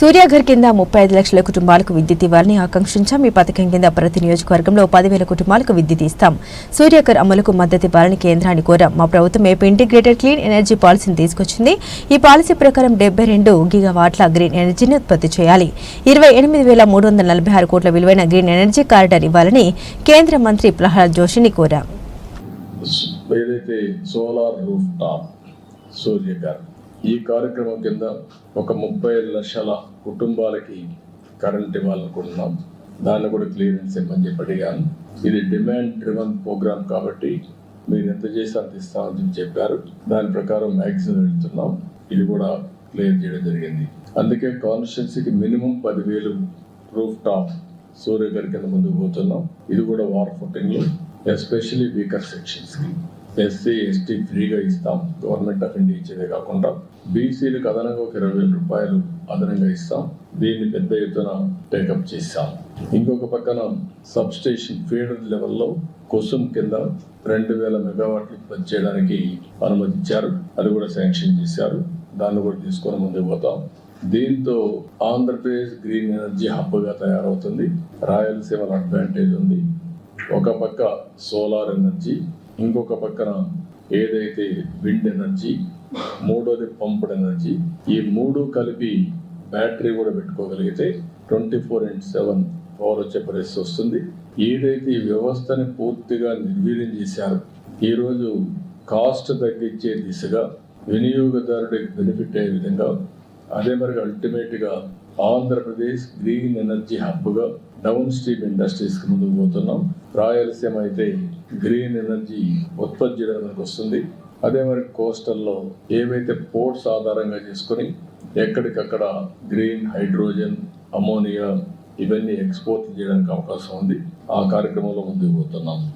సూర్యాఘర్ కింద ముప్పై ఐదు లక్షల కుటుంబాలకు విద్యుత్ ఇవ్వాలని ఆకాంక్షించాం. ఈ పథకం కింద ప్రతి నియోజకవర్గంలో పదివేల కుటుంబాలకు విద్యుత్ ఇస్తాం. సూర్యాఘర్ అమలుకు మద్దతు ఇవ్వాలని కేంద్రాన్ని కోరాం. మా ప్రభుత్వం ఏపీ ఇంటిగ్రేటెడ్ క్లీన్ ఎనర్జీ పాలసీని తీసుకొచ్చింది. ఈ పాలసీ ప్రకారం డెబ్బై రెండు గిగావాట్ల గ్రీన్ ఎనర్జీని ఉత్పత్తి చేయాలి. ఇరవై ఎనిమిది వేల మూడు వందల నలభై ఆరు కోట్ల విలువైన గ్రీన్ ఎనర్జీ కారిడార్ ఇవ్వాలని కేంద్ర మంత్రి ప్రహ్లాద్ జోషిని కోరాం. ఏదైతే సోలార్ రూఫ్ టాప్ ఈ కార్యక్రమం కింద ఒక ముప్పై ఐదు లక్షల కుటుంబాలకి కరెంట్ ఇవ్వాలనుకుంటున్నాం. దాన్ని కూడా క్లియరెన్స్ ఇవ్వమని చెప్పి అడిగాను. ఇది డిమాండ్ డ్రివన్ ప్రోగ్రామ్ కాబట్టి మీరు ఎంత చేసి అంత ఇస్తామని చెప్పి చెప్పారు. దాని ప్రకారం మ్యాక్సిమం వెళ్తున్నాం. ఇది కూడా క్లియర్ చేయడం జరిగింది. అందుకే కాన్స్టిట్యున్సీకి మినిమం పదివేలు రూఫ్ టాప్ సూర్యగారి కింద ముందుకు పోతున్నాం. ఇది కూడా వార్ ఫుటింగ్లో ఎస్పెషలీ వీకర్ సెక్షన్స్కి ఎస్సీ ఎస్టీ ఫ్రీగా ఇస్తాం. గవర్నమెంట్ ఆఫ్ ఇండియా ఇచ్చేదే కాకుండా బీసీలకు అదనంగా ఒక ఇరవై వేల రూపాయలు అదనంగా ఇస్తాం. దీన్ని పెద్ద ఎత్తున టేకప్ చేస్తాం ఇంకొక పక్కన సబ్ స్టేషన్ ఫీడర్ లెవెల్లో కుసుమ్ కింద రెండు వేల మెగావాట్లు ఉత్పత్తి చేయడానికి అనుమతించారు అది కూడా శాంక్షన్ చేశారు. దాన్ని కూడా తీసుకొని ముందుకు పోతాం. దీంతో ఆంధ్రప్రదేశ్ గ్రీన్ ఎనర్జీ హబ్గా తయారవుతుంది. రాయలసీమలో అడ్వాంటేజ్ ఉంది. ఒక పక్క సోలార్ ఎనర్జీ ఇంకొక పక్కన ఏదైతే విండ్ ఎనర్జీ మూడోది పంప్డ్ ఎనర్జీ ఈ మూడు కలిపి బ్యాటరీ కూడా పెట్టుకోగలిగితే twenty four into seven power వచ్చే పరిస్థితి వస్తుంది. ఏదైతే ఈ వ్యవస్థని పూర్తిగా నిర్వీర్యం చేశారు ఈరోజు కాస్ట్ తగ్గించే దిశగా వినియోగదారుడికి బెనిఫిట్ అయ్యే విధంగా అదే మరి అల్టిమేట్గా ఆంధ్రప్రదేశ్ గ్రీన్ ఎనర్జీ హబ్గా డౌన్ స్ట్రీమ్ ఇండస్ట్రీస్కి ముందుకు పోతున్నాం. రాయలసీమ అయితే గ్రీన్ ఎనర్జీ ఉత్పత్తి చేయడానికి వస్తుంది. అదే మరి కోస్టల్లో ఏవైతే పోర్ట్స్ ఆధారంగా చేసుకొని ఎక్కడికక్కడ గ్రీన్ హైడ్రోజన్ అమోనియా ఇవన్నీ ఎక్స్పోర్ట్ చేయడానికి అవకాశం ఉంది. ఆ కార్యక్రమంలో ముందుకు పోతున్నాం.